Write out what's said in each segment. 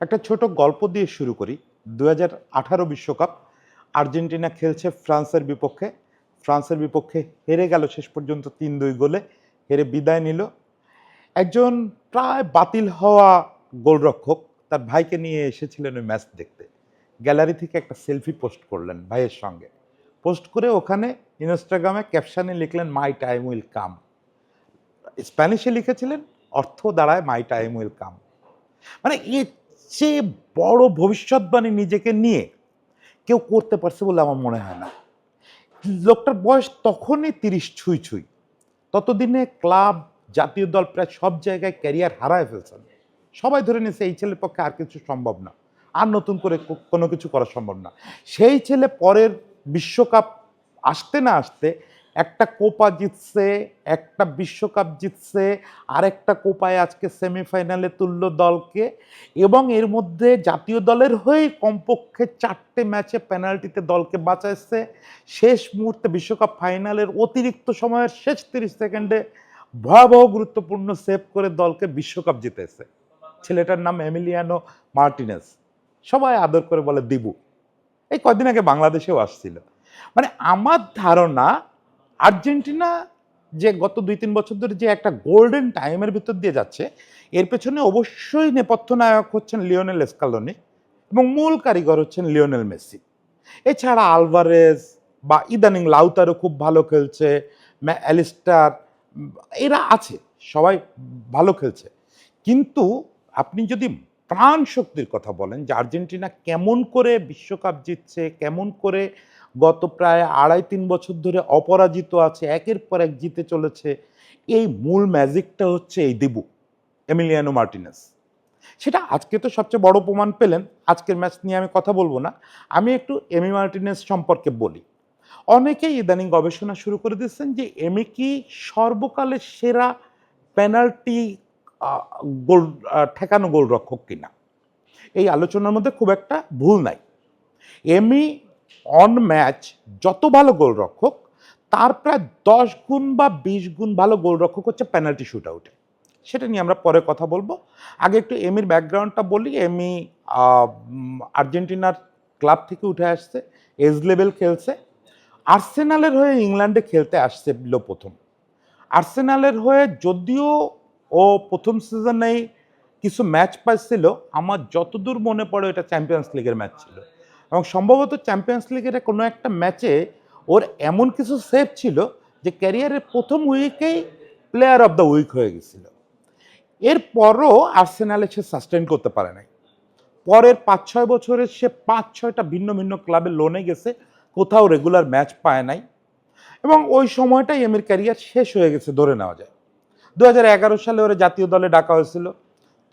একটা ছোট গল্প দিয়ে শুরু করি। দু আঠারো বিশ্বকাপ, আর্জেন্টিনা খেলছে ফ্রান্সের বিপক্ষে। ফ্রান্সের বিপক্ষে হেরে গেল শেষ পর্যন্ত তিন দুই গোলে, হেরে বিদায় নিল। একজন প্রায় বাতিল হওয়া গোলরক্ষক তার ভাইকে নিয়ে এসেছিলেন ওই ম্যাচ দেখতে। গ্যালারি থেকে একটা সেলফি পোস্ট করলেন ভাইয়ের সঙ্গে। পোস্ট করে ওখানে ইনস্টাগ্রামে ক্যাপশানে লিখলেন, মাই টাইম উইল কাম। স্প্যানিশে লিখেছিলেন, অর্থ দাঁড়ায়, মাই টাইম উইল কাম। মানে এর চেয়ে বড় ভবিষ্যৎবাণী নিজেকে নিয়ে কেউ করতে পারছে বলে আমার মনে হয় না। লোকটার বয়স তখনই তিরিশ ছুঁই ছুঁই। ততদিনে ক্লাব, জাতীয় দল প্রায় সব জায়গায় ক্যারিয়ার হারায় ফেলছেন। সবাই ধরে নিয়েছে, এই ছেলের পক্ষে আর কিছু সম্ভব না। আর নতুন করে কোনো কিছু করা সম্ভব না। সেই ছেলে পরের বিশ্বকাপ আসতে না আসতে একটা কোপা জিতছে, একটা বিশ্বকাপ জিতছে আর একটা কোপায় আজকে সেমিফাইনালে তুলল দলকে এবং এর মধ্যে জাতীয় দলের হয়ে কমপক্ষে চারটে ম্যাচে পেনাল্টিতে দলকে বাঁচাইছে। শেষ মুহূর্তে বিশ্বকাপ ফাইনালের অতিরিক্ত সময়ের শেষ তিরিশ সেকেন্ডে ভয়াবহ গুরুত্বপূর্ণ সেভ করে দলকে বিশ্বকাপ জিতেছে। ছেলেটার নাম এমিলিয়ানো মার্টিনেস। সবাই আদর করে বলে দিবু। এই কদিন আগে বাংলাদেশেও আসছিল। মানে আমার ধারণা আর্জেন্টিনা যে গত দুই, তিন বছর ধরে যে একটা গোল্ডেন টাইমের ভিতর দিয়ে যাচ্ছে, এর পেছনে অবশ্যই নেপথ্য নায়ক হচ্ছেন লিওনেল এসকালোনি এবং মূল কারিগর হচ্ছেন লিওনেল মেসি। এছাড়া আলভারেজ বা ইদানিং লাউতারও খুব ভালো খেলছে অ্যালিস্টার, এরা আছে, সবাই ভালো খেলছে। কিন্তু আপনি যদি প্রাণ শক্তির কথা বলেন, যে আর্জেন্টিনা কেমন করে বিশ্বকাপ জিতছে, কেমন করে গত প্রায় আড়াই তিন বছর ধরে অপরাজিত আছে, একের পর এক জিতে চলেছে, এই মূল ম্যাজিকটা হচ্ছে এই দিবু, এমিলিয়ানো মার্টিনেস। সেটা আজকে তো সবচেয়ে বড় প্রমাণ পেলেন, আজকের ম্যাচ নিয়ে আমি কথা বলব না, আমি একটু এমি মার্টিনেস সম্পর্কে বলি। অনেকেই ইদানিং গবেষণা শুরু করে দিচ্ছেন যে এমি কি সর্বকালের সেরা পেনাল্টি গোল ঠেকানো গোলরক্ষক কিনা। এই আলোচনার মধ্যে খুব একটা ভুল নাই। এমি অন ম্যাচ যত ভালো গোলরক্ষক, তার প্রায় দশ গুণ বা বিশ গুণ ভালো গোলরক্ষক হচ্ছে পেনাল্টি শুট আউটে সেটা নিয়ে আমরা পরে কথা বলব। আগে একটু এমির ব্যাকগ্রাউন্ডটা বলি। এমি আর্জেন্টিনার ক্লাব থেকে উঠে আসছে, এজ লেভেল খেলছে। আর্সেনালের হয়ে ইংল্যান্ডে খেলতে আসছে প্রথম। আর্সেনালের হয়ে যদিও ও প্রথম সিজনেই কিছু ম্যাচ পাইছিল আমার যতদূর মনে পড়ে এটা চ্যাম্পিয়ন্স লিগের ম্যাচ ছিল। এবং সম্ভবত চ্যাম্পিয়ন্স লিগের কোনো একটা ম্যাচে ওর এমন কিছু সেভ ছিল যে ক্যারিয়ারের প্রথম উইকেই প্লেয়ার অফ দ্য উইক হয়ে গেছিল। এরপরও আর্সেনালে সে সাস্টেন করতে পারে নাই। পরের পাঁচ ছয় বছরে সে পাঁচ ছয়টা ভিন্ন ভিন্ন ক্লাবে লোনে গেছে, কোথাও রেগুলার ম্যাচ পায় নাই। এবং ওই সময়টাই এমের ক্যারিয়ার শেষ হয়ে গেছে ধরে নেওয়া যায়। দুই হাজার এগারো সালে ওরা জাতীয় দলে ডাকা হয়েছিল।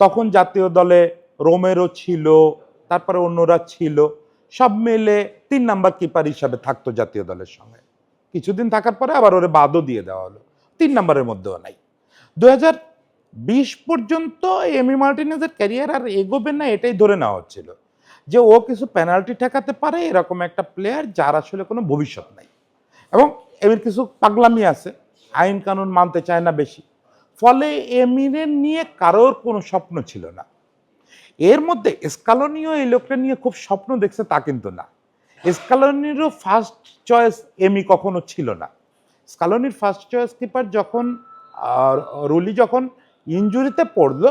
তখন জাতীয় দলে রোমেরও ছিল, তারপরে অন্যরা ছিল। সব মিলে তিন নাম্বার কিপার হিসাবে থাকতো জাতীয় দলের সঙ্গে। কিছুদিন থাকার পরে আবার ওরে বাদও দিয়ে দেওয়া হলো। তিন নাম্বারের মধ্যেও নাই। দু বিশ পর্যন্ত এমি মার্টিনেজের ক্যারিয়ার আর এগোবে না এটাই ধরে নেওয়া হচ্ছিল। যে ও কিছু পেনাল্টি ঠেকাতে পারে এরকম একটা প্লেয়ার যার আসলে কোনো ভবিষ্যৎ নাই। এবং এমির কিছু পাগলামি আছে। আইন কানুন মানতে চায় না বেশি। ফলে এমিরের নিয়ে কারোর কোনো স্বপ্ন ছিল না। এর মধ্যে স্কালনিও এই লোকটা নিয়ে খুব স্বপ্ন দেখছে তা কিন্তু না। স্কালনিরও ফার্স্ট চয়েস এমি কখনো ছিল না। স্কালনির ফার্স্ট চয়েস কিপার যখন রুলি যখন ইঞ্জুরিতে পড়ল,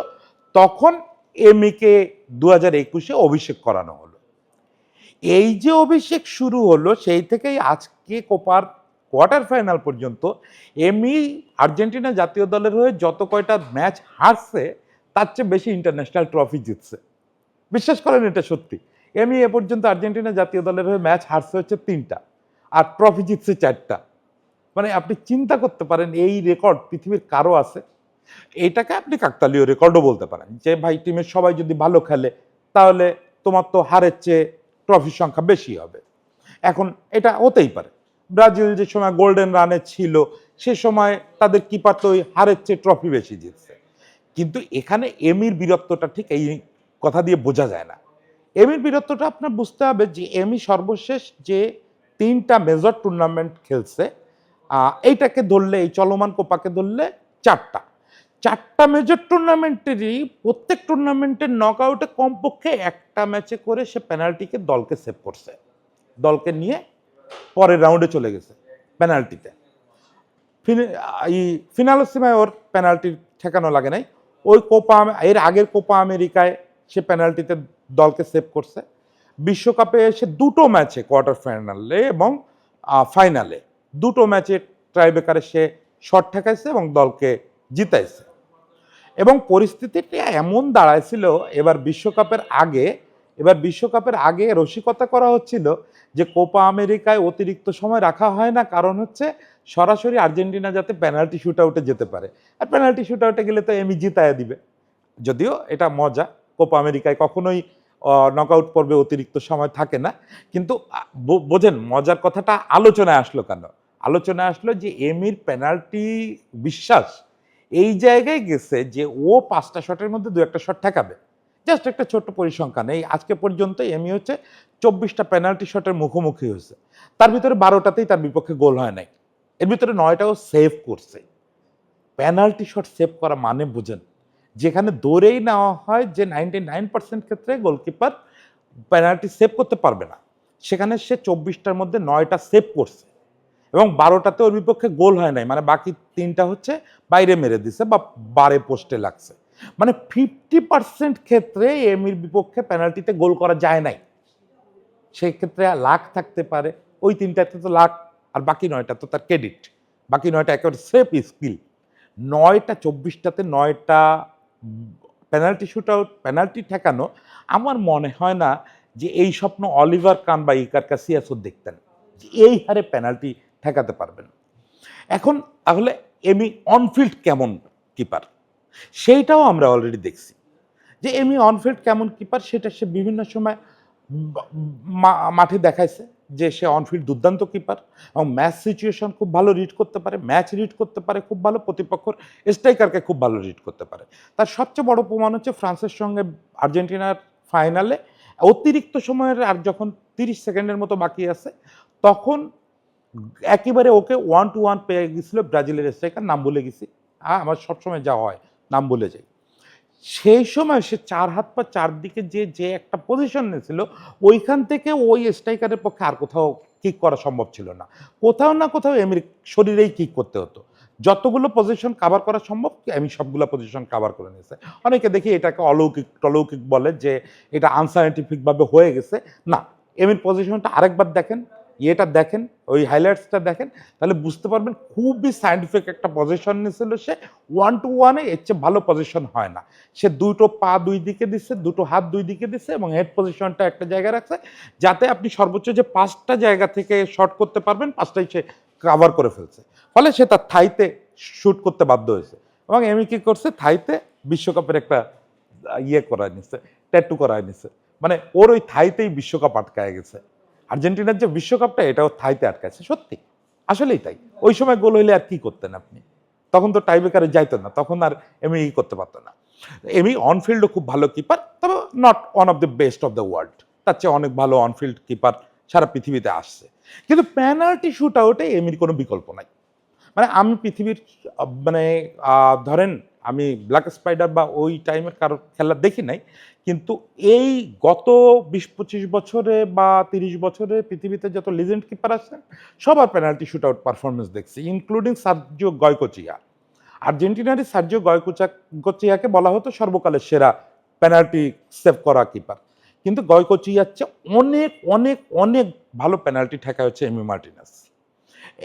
তখন এমিকে দু হাজার একুশে অভিষেক করানো হলো। এই যে অভিষেক শুরু হলো, সেই থেকেই আজকে কোপার কোয়ার্টার ফাইনাল পর্যন্ত এমি আর্জেন্টিনা জাতীয় দলের হয়ে যত কয়টা ম্যাচ হারছে, তার চেয়ে বেশি ইন্টারন্যাশনাল ট্রফি জিতছে। বিশ্বাস করেন এটা সত্যি। এমি এ পর্যন্ত আর্জেন্টিনা জাতীয় দলের হয়ে ম্যাচ হারছে হচ্ছে তিনটা, আর ট্রফি জিতছে চারটা। মানে আপনি চিন্তা করতে পারেন, এই রেকর্ড পৃথিবীর কারও আছে? এইটাকে আপনি কাকতালীয় রেকর্ডও বলতে পারেন, যে ভাই টিমের সবাই যদি ভালো খেলে, তাহলে তোমার তো হারের চেয়ে ট্রফির সংখ্যা বেশি হবে। এখন এটা হতেই পারে। ব্রাজিল যে সময় গোল্ডেন রানে ছিল, সে সময় তাদের কিপার তো হারের চেয়ে ট্রফি বেশি জিতছে। কিন্তু এখানে এমির বীরত্বটা ঠিক এই কথা দিয়ে বোঝা যায় না। এমির বীরত্বটা আপনার বুঝতে হবে যে, এমি সর্বশেষ যে তিনটা মেজর টুর্নামেন্ট খেলছে এইটাকে ধরলে, এই চলমান কোপাকে ধরলে চারটা। চারটা মেজর টুর্নামেন্টেরই প্রত্যেক টুর্নামেন্টের নক আউটে কমপক্ষে একটা ম্যাচে করে সে পেনাল্টিকে দলকে সেভ করছে। দলকে নিয়ে পরের রাউন্ডে চলে গেছে পেনাল্টিতে। এই সময় ওর পেনাল্টি ঠেকানো লাগে নাই। ওই কোপা, এর আগের কোপা আমেরিকায় সে পেনাল্টিতে দলকে সেভ করছে। বিশ্বকাপে এসে দুটো ম্যাচে কোয়ার্টার ফাইনালে এবং ফাইনালে দুটো ম্যাচে ট্রাইবেকারে সে শট ঠেকাইছে এবং দলকে জিতাইছে। এবং পরিস্থিতিটা এমন দাঁড়াইছিল, এবার বিশ্বকাপের আগে এবার বিশ্বকাপের আগে রসিকতা করা হচ্ছিল যে কোপা আমেরিকায় অতিরিক্ত সময় রাখা হয় না, কারণ হচ্ছে সরাসরি আর্জেন্টিনা যাতে পেনাল্টি শ্যুট আউটে যেতে পারে। আর পেনাল্টি শ্যুট আউটে গেলে তো এমি জিতায় দিবে। যদিও এটা মজা, কোপা আমেরিকায় কখনোই নকআউট পর্বে অতিরিক্ত সময় থাকে না। কিন্তু বোঝেন, মজার কথাটা আলোচনায় আসলো কেন? আলোচনায় আসলো যে এমির পেনাল্টি বিশ্বাস এই জায়গায় গেছে যে ও পাঁচটা শটের মধ্যে দু একটা শট ঠেকাবে। জাস্ট একটা ছোট্ট পরিসংখ্যান। এই আজকে পর্যন্ত এমি হচ্ছে, চব্বিশটা পেনাল্টি শটের মুখোমুখি হয়েছে। তার ভিতরে বারোটাতেই তার বিপক্ষে গোল হয় নাই। এর ভিতরে নয়টাও সেভ করছে। পেনাল্টি শট সেভ করা মানে বুঝেন। যেখানে দৌড়েই নেওয়া হয় যে নাইনটি নাইন পার্সেন্ট ক্ষেত্রে গোলকিপার পেনাল্টি সেভ করতে পারবে না। সেখানে সে চব্বিশটার মধ্যে নয়টা সেভ করছে। এবং বারোটাতে ওর বিপক্ষে গোল হয় নাই। মানে বাকি তিনটা হচ্ছে বাইরে মেরে দিছে বা বারে পোস্টে লাগছে। মানে ফিফটি পার্সেন্ট ক্ষেত্রে এমির বিপক্ষে পেনাল্টিতে গোল করা যায় নাই। সেই ক্ষেত্রে লাখ থাকতে পারে। ওই তিনটাতে তো লাখ, আর বাকি নয়টা তো তার ক্রেডিট বাকি নয়টা একেবারে সেফ স্কিল নয়টা, চব্বিশটাতে নয়টা পেনাল্টি শুট আউট পেনাল্টি ঠেকানো, আমার মনে হয় না যে এই স্বপ্ন অলিভার কান বা ইকার কাসিয়াসও দেখতেন, যে এই হারে পেনাল্টি ঠেকাতে পারবেন। এখন তাহলে এমি অনফিল্ড কেমন কিপার সেইটাও আমরা অলরেডি দেখছি। যে এমনি অনফিল্ড কেমন কিপার সেটা সে বিভিন্ন সময় মাঠে দেখাইছে যে সে অনফিল্ড দুর্দান্ত কিপার এবং ম্যাচ সিচুয়েশন খুব ভালো রিড করতে পারে ম্যাচ রিড করতে পারে, খুব ভালো প্রতিপক্ষর স্ট্রাইকারকে খুব ভালো রিড করতে পারে। তার সবচেয়ে বড় প্রমাণ হচ্ছে ফ্রান্সের সঙ্গে আর্জেন্টিনার ফাইনালে অতিরিক্ত সময়ের আর যখন তিরিশ সেকেন্ডের মতো বাকি আছে, তখন একেবারে ওকে ওয়ান টু ওয়ান পেয়ে গেছিল ব্রাজিলের স্ট্রাইকার নাম বলে গেছি। আমার সবসময় যা হয়। নাম ভুলে যাই সেই সময় সে চার হাত পা চারদিকে যে যে একটা পজিশন নিয়েছিল, ওইখান থেকে ওই স্ট্রাইকারের পক্ষে আর কোথাও কিক করা সম্ভব ছিল না। কোথাও না কোথাও এমির শরীরেই কিক করতে হতো। যতগুলো পজিশন কাভার করা সম্ভব আমি সবগুলো পজিশন কাভার করে নিয়েছে। অনেকে দেখি এটাকে অলৌকিক, টলৌকিক বলে যে, এটা আনসাইন্টিফিকভাবে হয়ে গেছে। না, এমির পজিশনটা আরেকবার দেখেন। ইয়েটা দেখেন, ওই হাইলাইটসটা দেখেন, তাহলে বুঝতে পারবেন খুবই সাইন্টিফিক একটা পজিশন নিয়েছিল সে। ওয়ান টু ওয়ানে এর চেয়ে ভালো পজিশন হয় না। সে দুটো পা দুই দিকে দিচ্ছে দুটো হাত দুই দিকে দিচ্ছে এবং হেড পজিশনটা একটা জায়গায় রাখছে, যাতে আপনি সর্বোচ্চ যে পাঁচটা জায়গা থেকে শট করতে পারবেন, পাঁচটাই সে কাভার করে ফেলছে। ফলে সে তার থাইতে শুট করতে বাধ্য হয়েছে এবং এমি কি করছে, থাইতে বিশ্বকাপের একটা ইয়ে করায় নিচ্ছে ট্যাটু করায় নিচ্ছে মানে ওর ওই থাইতেই বিশ্বকাপ আটকায় গেছে। আর্জেন্টিনার যে বিশ্বকাপটা, এটাও থাইতে আটকাছে সত্যি, আসলেই তাই। ওই সময় গোল হইলে আর কি করতেন আপনি? তখন তো টাইব্রেকারে যাইতেন না, তখন আর এমনি করতে পারতো না। এমনি অনফিল্ডও খুব ভালো কিপার তবে not one of the best of the world তার চেয়ে অনেক ভালো অনফিল্ড কিপার সারা পৃথিবীতে আসছে। কিন্তু পেনাল্টি শুট আউটে এমির কোনো বিকল্প নাই। মানে আমি পৃথিবীর মানে ধরেন আমি ব্ল্যাক স্পাইডার বা ওই টাইমের কারও খেলা দেখি নাই, কিন্তু এই গত বিশ পঁচিশ বছরে বা তিরিশ বছরে পৃথিবীতে যত লিজেন্ড কিপার আছেন সবার পেনাল্টি শুট আউট পারফরমেন্স দেখছি ইনক্লুডিং সার্জিও গয়কোচিয়া। আর্জেন্টিনারই সার্জিও গয়কোচা কোচিয়াকে বলা হতো সর্বকালের সেরা পেনাল্টি সেভ করা কিপার কিন্তু গয়কোচিয়ার চেয়ে অনেক অনেক অনেক ভালো পেনাল্টি ঠেকা হচ্ছে এমি মার্টিনাস।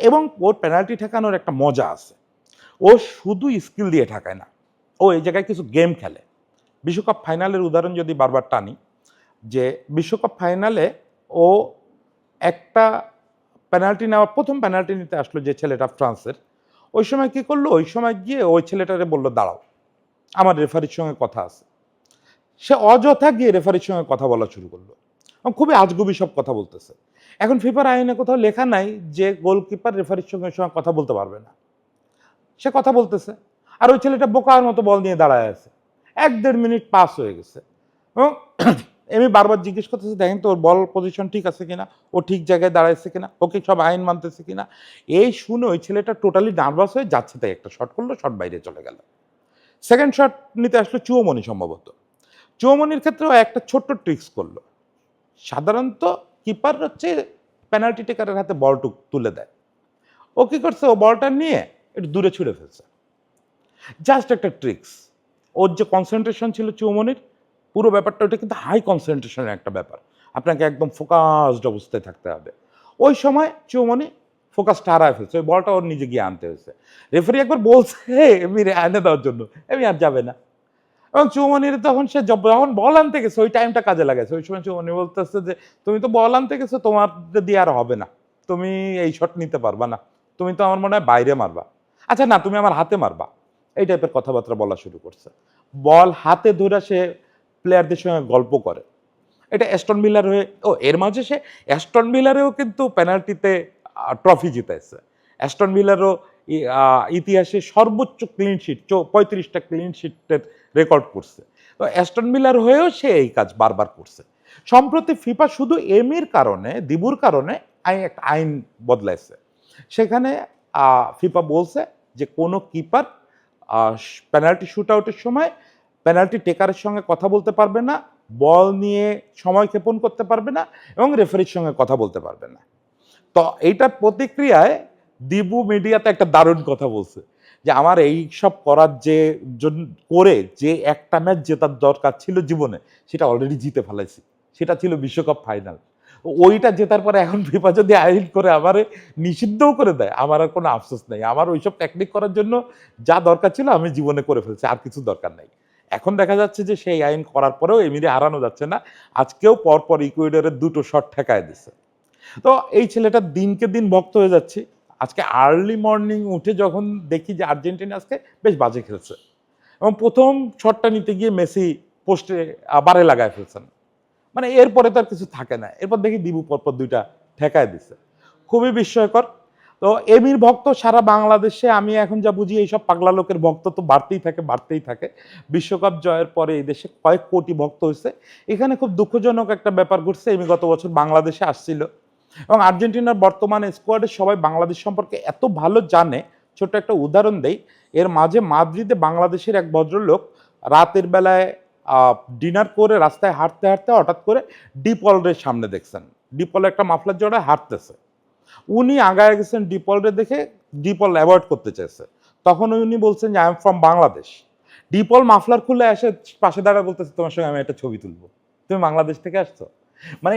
এবং ওর পেনাল্টি ঠেকানোর একটা মজা আছে। ও শুধু স্কিল দিয়ে ঠেকায় না, ও এই জায়গায় কিছু গেম খেলে। বিশ্বকাপ ফাইনালের উদাহরণ যদি বারবার টানি, যে বিশ্বকাপ ফাইনালে ও একটা পেনাল্টি নেওয়া, প্রথম পেনাল্টি নিতে আসলো যে ছেলেটা ফ্রান্সের, ওই সময় কি করল? ওই সময় গিয়ে ওই ছেলেটারে বলল, দাঁড়াও, আমার রেফারির সঙ্গে কথা আছে। সে অযথা গিয়ে রেফারির সঙ্গে কথা বলা শুরু করল। খুবই আজগুবি সব কথা বলতেছে। এখন ফিফার আইনে কোথাও লেখা নাই যে গোলকিপার রেফারির সঙ্গে সময় কথা বলতে পারবে না। সে কথা বলতেছে। আর ওই ছেলেটা বোকার মতো বল নিয়ে দাঁড়ায় আছে। এক দেড় মিনিট পাস হয়ে গেছে। আমি বারবার জিজ্ঞেস করতেছি, দেখেন তো, ওর বল পজিশন ঠিক আছে কিনা? ও ঠিক জায়গায় দাঁড়াইছে কিনা? ওকে সব আইন মানতেছে কিনা? এই শুনে ওই ছেলেটা টোটালি নার্ভাস হয়ে যাচ্ছে তাই একটা শট করল শট বাইরে চলে গেল। সেকেন্ড শট নিতে আসলো চুয়োমণি সম্ভবত। চুয়োমণির ক্ষেত্রেও একটা ছোট্ট ট্রিক্স করল। সাধারণত কিপার হচ্ছে পেনাল্টি টেকারের হাতে বলটু তুলে দেয়। ও কী করছে? ও বলটা নিয়ে একটু দূরে ছুড়ে ফেলছে। জাস্ট একটা ট্রিক্স ওর যে কনসেন্ট্রেশন ছিল চুমনির, পুরো ব্যাপারটা ওটা কিন্তু হাই কনসেন্ট্রেশনের একটা ব্যাপার। আপনাকে একদম ফোকাসড অবস্থায় থাকতে হবে। ওই সময় চুমনি ফোকাসটা হারায় ফেলছে। ওই বলটা ওর নিজে গিয়ে আনতে হয়েছে। রেফারি একবার বলছে এমনি এনে দেওয়ার জন্য। এমনি আর যাবে না। এবং চুমনির তখন সে যখন বল আনতে গেছে, ওই টাইমটা কাজে লাগাইছে। ওই সময় চুমনি বলতেছে যে, তুমি তো বল আনতে গেছো, তোমার দিয়ে আর হবে না, তুমি এই শট নিতে পারবা না। তুমি তো আমার মনে হয় বাইরে মারবা। আচ্ছা না, তুমি আমার হাতে মারবা। এই টাইপের কথাবার্তা বলা শুরু করছে। বল হাতে ধরে সে প্লেয়ারদের সঙ্গে গল্প করে। এটা অ্যাস্টন মিলার হয়ে, ও, এর মাঝে সে অ্যাস্টন মিলারেও কিন্তু পেনাল্টিতে ট্রফি জিতেছে অ্যাস্টন মিলারও ইতিহাসে সর্বোচ্চ ক্লিন শিট পঁয়ত্রিশটা ক্লিন শিটের রেকর্ড করছে। তো অ্যাস্টন মিলার হয়েও সে এই কাজ বারবার করছে। সম্প্রতি ফিফা শুধু এমির কারণে, দিবুর কারণে একটা আইন বদলাইছে। সেখানে ফিফা বলছে যে কোনো কিপার পেনাল্টি শুট আউটের সময় পেনাল্টি টেকারের সঙ্গে কথা বলতে পারবে না বল নিয়ে সময় ক্ষেপণ করতে পারবে না এবং রেফারির সঙ্গে কথা বলতে পারবে না। তো এইটার প্রতিক্রিয়ায় দিবু মিডিয়াতে একটা দারুণ কথা বলছে যে আমার এই সব করার যে জন- করে যে একটা ম্যাচ জেতার দরকার ছিল জীবনে, সেটা অলরেডি জিতে ফেলাইছি সেটা ছিল বিশ্বকাপ ফাইনাল ওইটা জেতার পরে এখন ফিফা যদি আইন করে আবার নিষিদ্ধও করে দেয়, আমার আর কোনো আফসোস নেই। আমার ওইসব টেকনিক করার জন্য যা দরকার ছিল আমি জীবনে করে ফেলছি, আর কিছু দরকার নাই। এখন দেখা যাচ্ছে যে সেই আইন করার পরেও এমিরে হারানো যাচ্ছে না, আজকেও পরপর ইকুয়েডরের দুটো শট ঠেকায় দিছে। তো এই ছেলেটা দিনকে দিন ভক্ত হয়ে যাচ্ছে। আজকে আর্লি মর্নিং উঠে যখন দেখি যে আর্জেন্টিনা আজকে বেশ বাজে খেলছে এবং প্রথম শটটা নিতে গিয়ে মেসি পোস্টে বারে লাগায় ফেলছেন। মানে এরপরে তো আর কিছু থাকে না। এরপর দেখি দিবু পরপর দুইটা ঠেকায় দিছে। খুবই বিস্ময়কর। তো এমির ভক্ত সারা বাংলাদেশে, আমি এখন যা বুঝি এইসব পাগলা লোকের ভক্ত তো বাড়তেই থাকে বাড়তেই থাকে। বিশ্বকাপ জয়ের পরে এই দেশে কয়েক কোটি ভক্ত হয়েছে। এখানে খুব দুঃখজনক একটা ব্যাপার ঘটছে, এমি গত বছর বাংলাদেশে আসছিল। এবং আর্জেন্টিনার বর্তমানে স্কোয়াডের সবাই বাংলাদেশ সম্পর্কে এত ভালো জানে ছোট একটা উদাহরণ দেই। এর মাঝে মাদ্রিদে বাংলাদেশের এক ভদ্রলোক রাতের বেলায় ডিনার করে রাস্তায় হাঁটতে হাঁটতে হঠাৎ করে ডিপলের সামনে দেখছেন। ডিপল একটা মাফলার জোড়ায় হাঁটতেছে। উনি আগায় গেছেন ডিপলরে দেখে ডিপল অ্যাভয়েড করতে চাইছে। তখন উনি বলছেন যে আই এম ফ্রম বাংলাদেশ ডিপল মাফলার খুলে এসে পাশে দাঁড়া বলতেছে, তোমার সঙ্গে আমি একটা ছবি তুলবো। তুমি বাংলাদেশ থেকে আসছো? মানে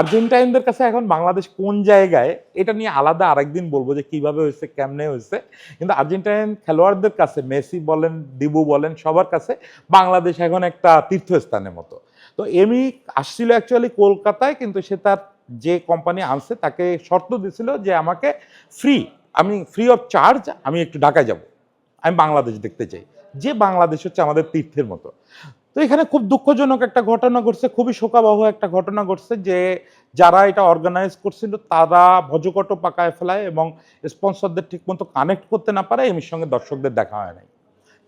আর্জেন্টাইনদের কাছে এখন বাংলাদেশ কোন জায়গায়, এটা নিয়ে আলাদা আরেকদিন বলব যে কীভাবে হয়েছে, কেমনে হয়েছে। কিন্তু আর্জেন্টাইন খেলোয়াড়দের কাছে, মেসি বলেন, দিবু বলেন, সবার কাছে বাংলাদেশ এখন একটা তীর্থস্থানের মতো। তো এমি আসছিল অ্যাকচুয়ালি কলকাতায়, কিন্তু সে তার যে কোম্পানি আনছে, তাকে শর্ত দিছিল যে আমাকে ফ্রি আমি ফ্রি অফ চার্জ আমি একটু ঢাকায় যাব। আমি বাংলাদেশ দেখতে চাই। যে বাংলাদেশ হচ্ছে আমাদের তীর্থের মতো। তো এখানে খুব দুঃখজনক একটা ঘটনা ঘটছে, খুবই শোকাবহ একটা ঘটনা ঘটছে যে যারা এটা অর্গানাইজ করছিল তারা ভজকট পাকায় ফেলায় এবং স্পন্সরদের ঠিকমতো কানেক্ট করতে না পারে এমির সঙ্গে দর্শকদের দেখা হয় নাই।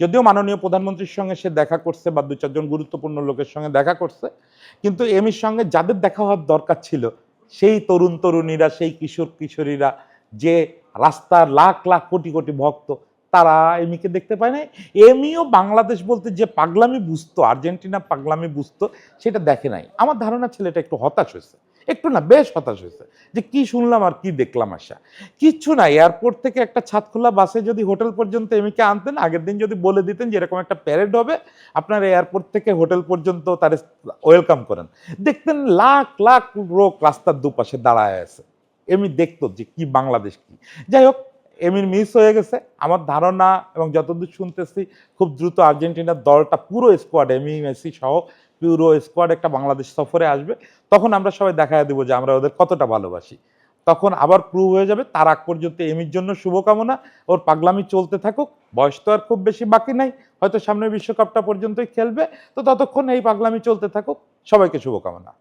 যদিও মাননীয় প্রধানমন্ত্রীর সঙ্গে সে দেখা করছে বা দু চারজন গুরুত্বপূর্ণ লোকের সঙ্গে দেখা করছে, কিন্তু এমির সঙ্গে যাদের দেখা হওয়ার দরকার ছিল, সেই তরুণ তরুণীরা সেই কিশোর কিশোরীরা যে রাস্তার লাখ লাখ, কোটি কোটি ভক্ত তারা এমিকে দেখতে পায় নাই। এমিও বাংলাদেশ বলতে যে পাগলামি বুঝতো, আর্জেন্টিনা পাগলামি বুঝতো, সেটা দেখে নাই। আমার ধারণা ছেলেটা একটু হতাশ হয়েছে। একটু না, বেশ হতাশ হয়েছে যে কি শুনলাম আর কি দেখলাম আশা। কিচ্ছু না, এয়ারপোর্ট থেকে একটা ছাদ খোলা বাসে যদি হোটেল পর্যন্ত এমিকে আনতেন, আগের দিন যদি বলে দিতেন যে এরকম একটা প্যারেড হবে, আপনার এয়ারপোর্ট থেকে হোটেল পর্যন্ত তার ওয়েলকাম করেন। দেখতেন লাখ লাখ লোক রাস্তার দুপাশে দাঁড়ায় আছে। এমনি দেখতো যে কি বাংলাদেশ কি। যাই হোক এমির মিস হয়ে গেছে। আমার ধারণা এবং যতদূর শুনতেছি, খুব দ্রুত আর্জেন্টিনার দলটা পুরো স্কোয়াড এমি, মেসি সহ পুরো স্কোয়াড একটা বাংলাদেশ সফরে আসবে। তখন আমরা সবাই দেখা দেবো যে আমরা ওদের কতটা ভালোবাসি। তখন আবার প্রুভ হয়ে যাবে, তার আগ পর্যন্ত এমির জন্য শুভকামনা। ওর পাগলামি চলতে থাকুক, বয়স তো আর খুব বেশি বাকি নাই, হয়তো সামনের বিশ্বকাপটা পর্যন্তই খেলবে। তো ততক্ষণ এই পাগলামি চলতে থাকুক, সবাইকে শুভকামনা।